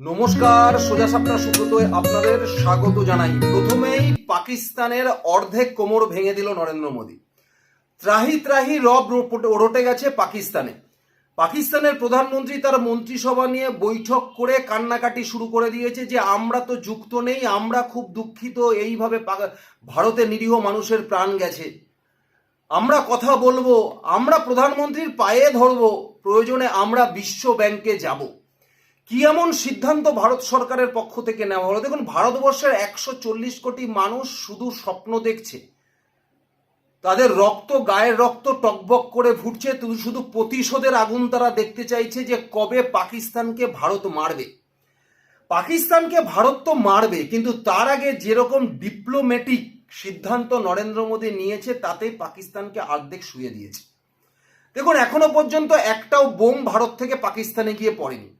নমস্কার, সোজা সাপটা সুব্রতয় আপনাদের স্বাগত জানাই। প্রথমেই পাকিস্তানের অর্ধেক কোমর ভেঙে দিল নরেন্দ্র মোদী। ত্রাহি ত্রাহি রব রটে গেছে পাকিস্তানে। পাকিস্তানের প্রধানমন্ত্রী তার মন্ত্রিসভা নিয়ে বৈঠক করে কান্নাকাটি শুরু করে দিয়েছে যে, আমরা তো যুক্ত নেই, আমরা খুব দুঃখিত, এইভাবে ভারতে নিরীহ মানুষের প্রাণ গেছে। আমরা কথা বলব, আমরা প্রধানমন্ত্রীর পায়ে ধরবো, প্রয়োজনে আমরা বিশ্ব ব্যাংকে যাব। কি এমন সিদ্ধান্ত ভারত সরকারের পক্ষ থেকে নেওয়া হলো? দেখুন, ভারতবর্ষের একশো চল্লিশ কোটি মানুষ শুধু স্বপ্ন দেখছে। তাদের রক্ত, গায়ের রক্ত টকবক করে ফুটছে। শুধু শুধু প্রতিশোধের আগুন তারা দেখতে চাইছে যে কবে পাকিস্তানকে ভারত মারবে। পাকিস্তানকে ভারত তো মারবে, কিন্তু তার আগে যেরকম ডিপ্লোম্যাটিক সিদ্ধান্ত নরেন্দ্র মোদী নিয়েছে, তাতে পাকিস্তানকে অর্ধেক শুয়ে দিয়েছে। দেখুন, এখনও পর্যন্ত একটাও বোম ভারত থেকে পাকিস্তানে গিয়ে পড়েনি।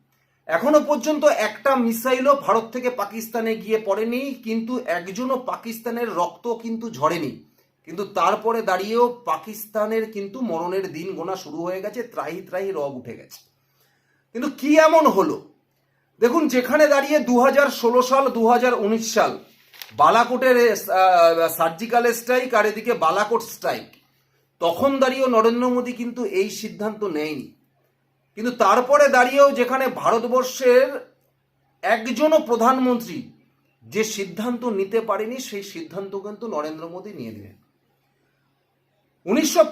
এখনও পর্যন্ত একটা মিসাইলও ভারত থেকে পাকিস্তানে গিয়ে পড়েনি, কিন্তু একজনও পাকিস্তানের রক্ত কিন্তু ঝরেনি। কিন্তু তারপরে দাঁড়িয়েও পাকিস্তানের কিন্তু মরণের দিন গোনা শুরু হয়ে গেছে, ত্রাহি ত্রাহি রব উঠে গেছে। কিন্তু কি এমন হলো? দেখুন, যেখানে দাঁড়িয়ে দু হাজার ষোলো সাল দু হাজার উনিশ সাল, বালাকোটের সার্জিক্যাল স্ট্রাইক আর এদিকে বালাকোট স্ট্রাইক, তখন দাঁড়িয়েও নরেন্দ্র মোদী কিন্তু এই সিদ্ধান্ত নেয়নি। কিন্তু তারপরে দাঁড়িয়েও যেখানে ভারতবর্ষের একজনও প্রধানমন্ত্রী যে সিদ্ধান্ত নিতে পারেনি, সেই সিদ্ধান্ত কিন্তু নরেন্দ্র মোদী নিয়ে দিলেন উনিশশো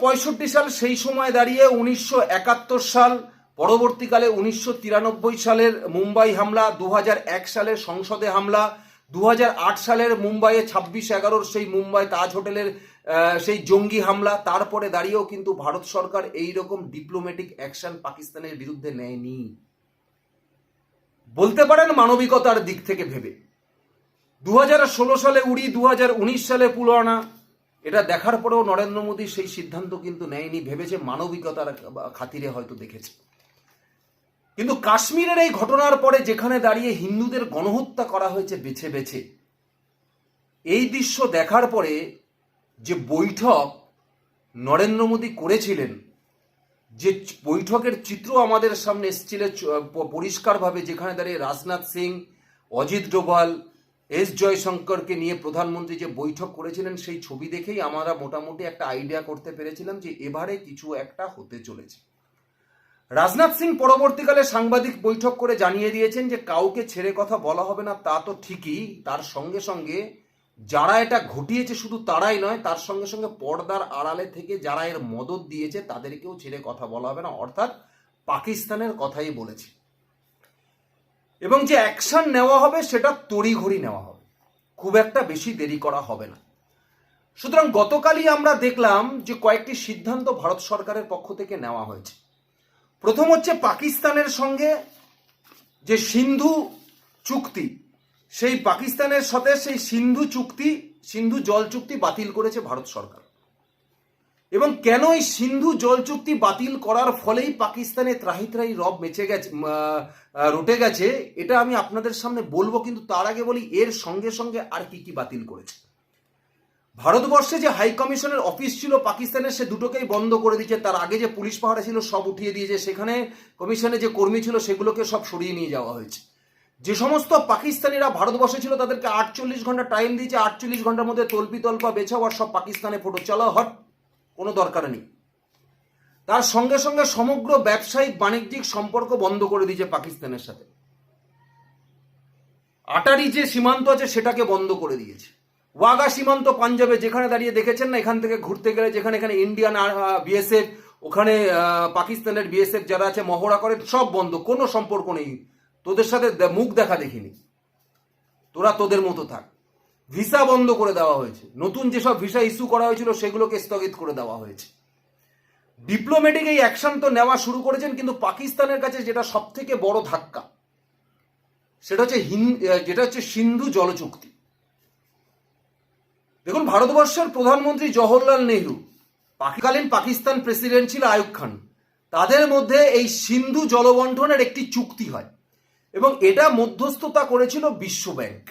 সাল সেই সময় দাঁড়িয়ে উনিশশো একাত্তর সাল, পরবর্তীকালে উনিশশো তিরানব্বই সালের মুম্বাই হামলা, দু হাজার এক সালের সংসদে হামলা দু হাজার আট সালের মুম্বাইয়ে ছাব্বিশ এগারোর সেই মুম্বাই তাজ হোটেলের সেই জঙ্গি হামলা, তারপরে দাঁড়িয়েও কিন্তু ভারত সরকার এই রকম ডিপ্লোম্যাটিক অ্যাকশন পাকিস্তানের বিরুদ্ধে নেয়নি। বলতে পারেন মানবিকতার দিক থেকে ভেবে। দু হাজার ষোলো সালে উড়ি দু হাজার উনিশ সালে পুলওয়ানা এটা দেখার পরেও নরেন্দ্র মোদী সেই সিদ্ধান্ত কিন্তু নেয়নি, ভেবেছে মানবিকতার খাতিরে হয়তো দেখেছে। কিন্তু কাশ্মীরের এই ঘটনার পরে যেখানে দাঁড়িয়ে হিন্দুদের গণহত্যা করা হয়েছে বেছে বেছে, এই দৃশ্য দেখার পরে যে বৈঠক নরেন্দ্র মোদী করেছিলেন, যে বৈঠকের চিত্র আমাদের সামনে এসেছিল পরিষ্কারভাবে যেখানে দাঁড়িয়ে রাজনাথ সিং, অজিত ডোভাল, এস জয়শঙ্করকে নিয়ে প্রধানমন্ত্রী যে বৈঠক করেছিলেন, সেই ছবি দেখেই আমরা মোটামুটি একটা আইডিয়া করতে পেরেছিলাম যে এবারে কিছু একটা হতে চলেছে। রাজনাথ সিং পরবর্তীকালে সাংবাদিক বৈঠক করে জানিয়ে দিয়েছেন যে কাউকে ছেড়ে কথা বলা হবে না, তা তো ঠিকই। তার সঙ্গে সঙ্গে যারা এটা ঘটিয়েছে শুধু তারাই নয়, তার সঙ্গে সঙ্গে পর্দার আড়ালে থেকে যারা এর মদত দিয়েছে, তাদেরকেও ছেড়ে কথা বলা হবে না, অর্থাৎ পাকিস্তানের কথাই বলেছে। এবং যে অ্যাকশন নেওয়া হবে, সেটা তড়িঘড়ি নেওয়া হবে। খুব একটা বেশি দেরি করা হবে না। সুতরাং গতকালই আমরা দেখলাম যে কয়েকটি সিদ্ধান্ত ভারত সরকারের পক্ষ থেকে নেওয়া হয়েছে। প্রথম হচ্ছে পাকিস্তানের সঙ্গে যে সিন্ধু চুক্তি, সেই পাকিস্তানের সাথে সেই সিন্ধু চুক্তি, সিন্ধু জল চুক্তি বাতিল করেছে ভারত সরকার। এবং কেন এই সিন্ধু জল চুক্তি বাতিল করার ফলেই পাকিস্তানে ত্রাহি ত্রাহি রব বেঁচে গেছে রটে গেছে, এটা আমি আপনাদের সামনে বলব, কিন্তু তার আগে বলি, এর সঙ্গে সঙ্গে আর কি কি বাতিল করেছে। ভারতবর্ষে যে হাই কমিশনের অফিস ছিল পাকিস্তানের, সে দুটোকেই বন্ধ করে দিয়েছে। তার আগে যে পুলিশ পাহারা ছিল, সব উঠিয়ে দিয়েছে। সেখানে কমিশনে যে কর্মী ছিল, সেগুলোকে সব সরিয়ে নিয়ে যাওয়া হয়েছে। যে সমস্ত পাকিস্তানিরা ভারতবর্ষে ছিল, তাদেরকে আটচল্লিশ ঘণ্টা টাইম দিয়েছে। আটচল্লিশ ঘণ্টার মধ্যে তল্পি তল্পা বেছাও আর সব পাকিস্তানে ফটো। চালাও হট, কোনো দরকার নেই। তার সঙ্গে সঙ্গে সমগ্র ব্যবসায়িক বাণিজ্যিক সম্পর্ক বন্ধ করে দিয়েছে পাকিস্তানের সাথে। আটারি যে সীমান্ত আছে, সেটাকে বন্ধ করে দিয়েছে। ওয়াগা সীমান্ত পাঞ্জাবে যেখানে দাঁড়িয়ে দেখেছেন না, এখান থেকে ঘুরতে গেলে যেখানে এখানে ইন্ডিয়ান বিএসএফ ওখানে পাকিস্তানের বিএসএফ যারা আছে, মহড়া করে সব বন্ধ, কোনো সম্পর্ক নেই। তোদের সাথে মুখ দেখা দেখিনি। তোরা তোদের মতো থাক। ভিসা বন্ধ করে দেওয়া হয়েছে। নতুন যেসব ভিসা ইস্যু করা হয়েছিল, সেগুলোকে স্থগিত করে দেওয়া হয়েছে। ডিপ্লোম্যাটিক এই অ্যাকশন তো নেওয়া শুরু করেছেন, কিন্তু পাকিস্তানের কাছে যেটা সব থেকে বড় ধাক্কা, সেটা হচ্ছে যেটা হচ্ছে সিন্ধু জল চুক্তি দেখুন, ভারতবর্ষের প্রধানমন্ত্রী জওহরলাল নেহরু, পাকিকালীন পাকিস্তান প্রেসিডেন্ট ছিল আয়ুব খান, তাদের মধ্যে এই সিন্ধু জলবন্টনের একটি চুক্তি হয় এবং এটা মধ্যস্থতা করেছিল বিশ্ব ব্যাংক।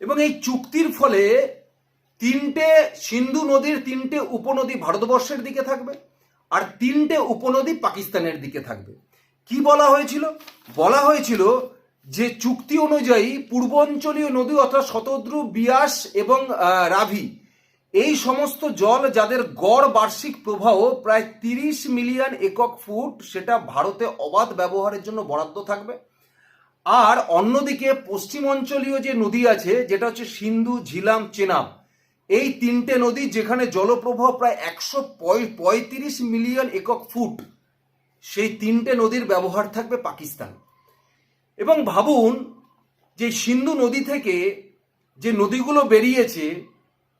এবং এই চুক্তির ফলে তিনটে সিন্ধু নদীর তিনটে উপনদী ভারতবর্ষের দিকে থাকবে আর তিনটে উপনদী পাকিস্তানের দিকে থাকবে। কি বলা হয়েছিল? বলা হয়েছিল যে চুক্তি অনুযায়ী পূর্বাঞ্চলীয় নদী অর্থাৎ শতদ্রু, বিয়াস এবং রাভি, এই সমস্ত জল যাদের গড় বার্ষিক প্রবাহ প্রায় তিরিশ মিলিয়ন একক ফুট, সেটা ভারতে অবাধ ব্যবহারের জন্য বরাদ্দ থাকবে। আর অন্যদিকে পশ্চিম অঞ্চলীয় যে নদী আছে, যেটা হচ্ছে সিন্ধু, ঝিলাম, চেনাব, এই তিনটে নদী যেখানে জলপ্রবাহ প্রায় একশো পঁয়ত্রিশ মিলিয়ন একক ফুট, সেই তিনটে নদীর ব্যবহার থাকবে পাকিস্তান। এবং ভাবুন যে সিন্ধু নদী থেকে যে নদীগুলো বেরিয়েছে,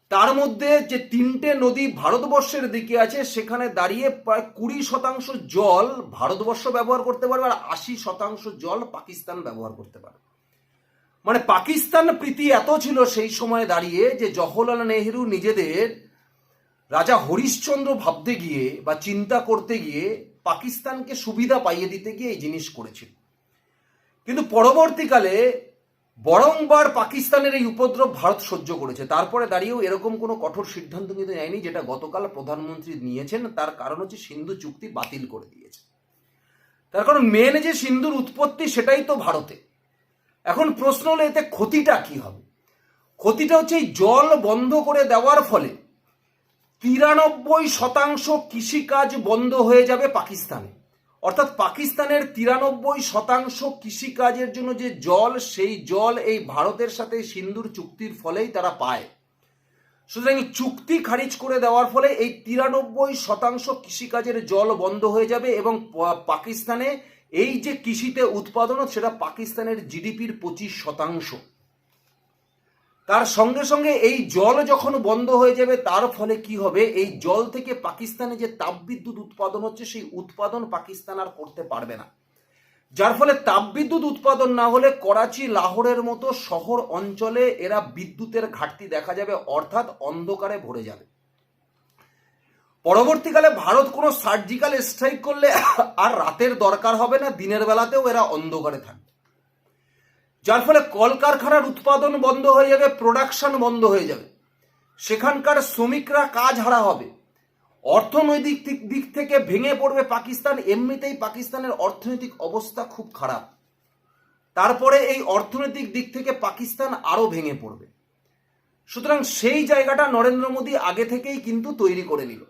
তার মধ্যে যে তিনটে নদী ভারতবর্ষের দিকে আছে, সেখানে দাঁড়িয়ে প্রায় কুড়ি শতাংশ জল ভারতবর্ষ ব্যবহার করতে পারবে আর আশি শতাংশ জল পাকিস্তান ব্যবহার করতে পারবে। মানে পাকিস্তান প্রীতি এত ছিল সেই সময় দাঁড়িয়ে যে জওহরলাল নেহেরু নিজেদের রাজা হরিশ্চন্দ্র ভাবতে গিয়ে বা চিন্তা করতে গিয়ে পাকিস্তানকে সুবিধা পাইয়ে দিতে গিয়ে এই জিনিস করেছিল। কিন্তু পরবর্তীকালে বরংবার পাকিস্তানের এই উপদ্রব ভারত সহ্য করেছে। তারপরে দাঁড়িয়েও এরকম কোনো কঠোর সিদ্ধান্ত কিন্তু নেয়নি যেটা গতকাল প্রধানমন্ত্রী নিয়েছেন। তার কারণ হচ্ছে সিন্ধু চুক্তি বাতিল করে দিয়েছে। তার কারণ মেন যে সিন্ধুর উৎপত্তি সেটাই তো ভারতে। এখন প্রশ্ন হলো এতে ক্ষতিটা কি হবে? ক্ষতিটা হচ্ছে এই জল বন্ধ করে দেওয়ার ফলে তিরানব্বই শতাংশ কৃষিকাজ বন্ধ হয়ে যাবে পাকিস্তানে। অর্থাৎ পাকিস্তানের তিরানব্বই শতাংশ কৃষিকাজের জন্য যে জল, সেই জল এই ভারতের সাথে সিন্ধুর চুক্তির ফলেই তারা পায়। সুতরাং চুক্তি খারিজ করে দেওয়ার ফলে এই তিরানব্বই শতাংশ কৃষিকাজের জল বন্ধ হয়ে যাবে এবং পাকিস্তানে এই যে কৃষিতে উৎপাদন, সেটা পাকিস্তানের জিডিপির পঁচিশ শতাংশ। তার সঙ্গে সঙ্গে এই জল যখন বন্ধ হয়ে যাবে, তার ফলে কি হবে? এই জল থেকে পাকিস্তানে যে তাপবিদ্যুৎ উৎপাদন হচ্ছে, সেই উৎপাদন পাকিস্তান আর করতে পারবে না। যার ফলে তাপবিদ্যুৎ উৎপাদন না হলে করাচি, লাহোরের মতো শহর অঞ্চলে এরা বিদ্যুতের ঘাটতি দেখা যাবে, অর্থাৎ অন্ধকারে ভরে যাবে। পরবর্তীকালে ভারত কোনো সার্জিক্যাল স্ট্রাইক করলে আর রাতের দরকার হবে না, দিনের বেলাতেও এরা অন্ধকারে থাকবে। যার ফলে কলকারখানার উৎপাদন বন্ধ হয়ে যাবে প্রোডাকশন বন্ধ হয়ে যাবে। সেখানকার শ্রমিকরা কাজ হারা হবে। অর্থনৈতিক দিক- থেকে ভেঙে পড়বে পাকিস্তান, এমনিতেই পাকিস্তানের অর্থনৈতিক অবস্থা খুব খারাপ। তারপরে এই অর্থনৈতিক দিক থেকে পাকিস্তান আরও ভেঙে পড়বে। সুতরাং সেই জায়গাটা নরেন্দ্র মোদী আগে থেকেই কিন্তু তৈরি করে নিল।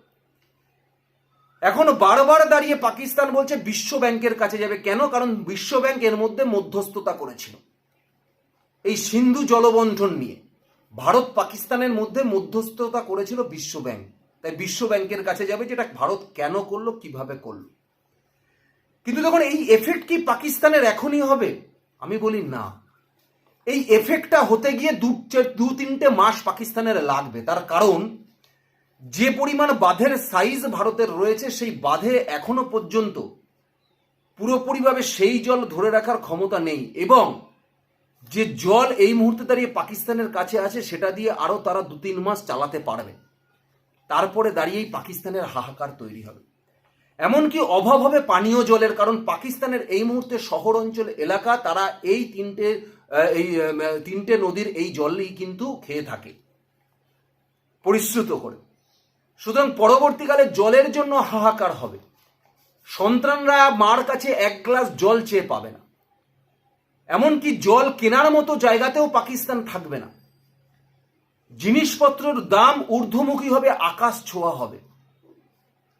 এখন বারবার দাঁড়িয়ে পাকিস্তান বলছে বিশ্ব ব্যাংকের কাছে যাবে। কেন? কারণ বিশ্ব ব্যাংক এর মধ্যে মধ্যস্থতা করেছিল। এই সিন্ধু জলবন্টন নিয়ে। ভারত পাকিস্তানের মধ্যে মধ্যস্থতা করেছিল বিশ্ব ব্যাংক। তাই বিশ্ব ব্যাংকের কাছে যাবে যেটা ভারত কেন করল, কীভাবে করল। কিন্তু তখন এই এফেক্ট কি পাকিস্তানের এখনই হবে? আমি বলি না। এই এফেক্টটা হতে গিয়ে দু দু তিনটে মাস পাকিস্তানের লাগবে। তার কারণ, যে পরিমাণ বাঁধের সাইজ ভারতের রয়েছে, সেই বাঁধে এখনও পর্যন্ত পুরোপুরিভাবে সেই জল ধরে রাখার ক্ষমতা নেই। এবং যে জল এই মুহূর্তে দাঁড়িয়ে পাকিস্তানের কাছে আছে, সেটা দিয়ে আরও তারা দু তিন মাস চালাতে পারবে। তারপরে দাঁড়িয়েই পাকিস্তানের হাহাকার তৈরি হবে। এমনকি অভাব হবে পানীয় জলের, কারণ পাকিস্তানের এই মুহূর্তে শহর অঞ্চল এলাকা, তারা এই তিনটে এই তিনটে নদীর এই জলই কিন্তু খেয়ে থাকে, পরিশ্রুত করে। সুতরাং পরবর্তীকালে জলের জন্য হাহাকার হবে। সন্তানরা মার কাছে এক গ্লাস জল চেয়ে পাবে না। এমনকি জল কেনার মতো জায়গাতেও পাকিস্তান থাকবে না। জিনিসপত্রের দাম ঊর্ধ্বমুখী হবে, আকাশ ছোঁয়া হবে।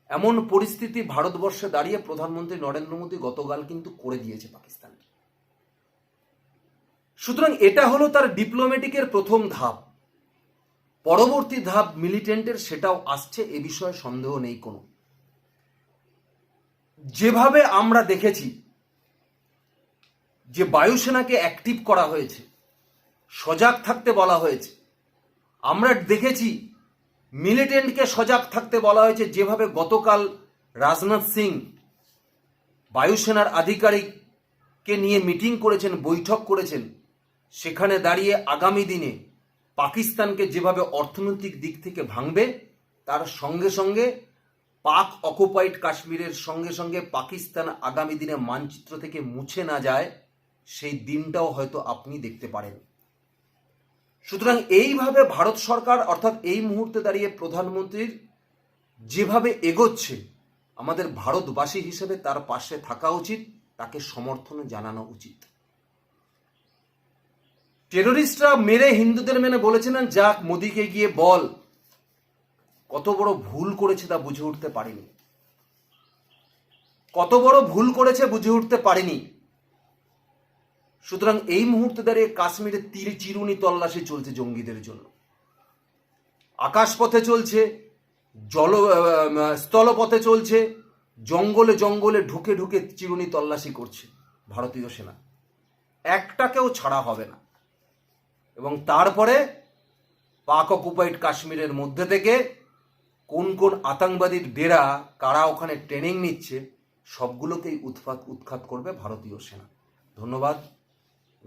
এমন পরিস্থিতি ভারতবর্ষে দাঁড়িয়ে প্রধানমন্ত্রী নরেন্দ্র মোদী গতকাল কিন্তু করে দিয়েছে পাকিস্তানকে। সুতরাং এটা হলো তার ডিপ্লোম্যাটিকের প্রথম ধাপ। পরবর্তী ধাপ মিলিটেন্টের, সেটাও আসছে, এ বিষয়ে সন্দেহ নেই কোনো। যেভাবে আমরা দেখেছি যে বায়ুসেনাকে অ্যাক্টিভ করা হয়েছে, সজাগ থাকতে বলা হয়েছে। আমরা দেখেছি মিলিটেন্টকে সজাগ থাকতে বলা হয়েছে যেভাবে গতকাল রাজনাথ সিং বায়ুসেনার আধিকারিককে নিয়ে মিটিং করেছেন, বৈঠক করেছেন, সেখানে দাঁড়িয়ে আগামী দিনে পাকিস্তানকে যেভাবে অর্থনৈতিক দিক থেকে ভাঙবে, তার সঙ্গে সঙ্গে পাক অকুপাইড কাশ্মীরের সঙ্গে সঙ্গে পাকিস্তান আগামী দিনে মানচিত্র থেকে মুছে না যায়। সেই দিনটাও হয়তো আপনি দেখতে পারেন সুতরাং এইভাবে ভারত সরকার অর্থাৎ এই মুহূর্তে দাঁড়িয়ে প্রধানমন্ত্রীর যেভাবে এগোচ্ছে, আমাদের ভারতবাসী হিসেবে তার পাশে থাকা উচিত, তাকে সমর্থন জানানো উচিত। টেররিস্টরা মেরে হিন্দুদের মেনে বলেছিলেন যাক, মোদিকে গিয়ে বল, কত বড় ভুল করেছে তা বুঝে উঠতে পারেনি। কত বড় ভুল করেছে বুঝে উঠতে পারেনি। সুতরাং এই মুহূর্তে দাঁড়িয়ে কাশ্মীরে তীর চিরুনি তল্লাশি চলছে জঙ্গিদের জন্য। আকাশপথে চলছে, জল স্থলপথে চলছে, জঙ্গলে জঙ্গলে ঢুকে ঢুকে চিরুনি তল্লাশি করছে ভারতীয় সেনা। একটাকেও ছাড়া হবে না। এবং তারপরে পাক অকুপাইড কাশ্মীরের মধ্যে থেকে কোন কোন আতঙ্কবাদীর ডেরা কারা ওখানে ট্রেনিং নিচ্ছে, সবগুলোকেই উৎপাত উৎখাত করবে ভারতীয় সেনা। ধন্যবাদ।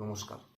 নমস্কার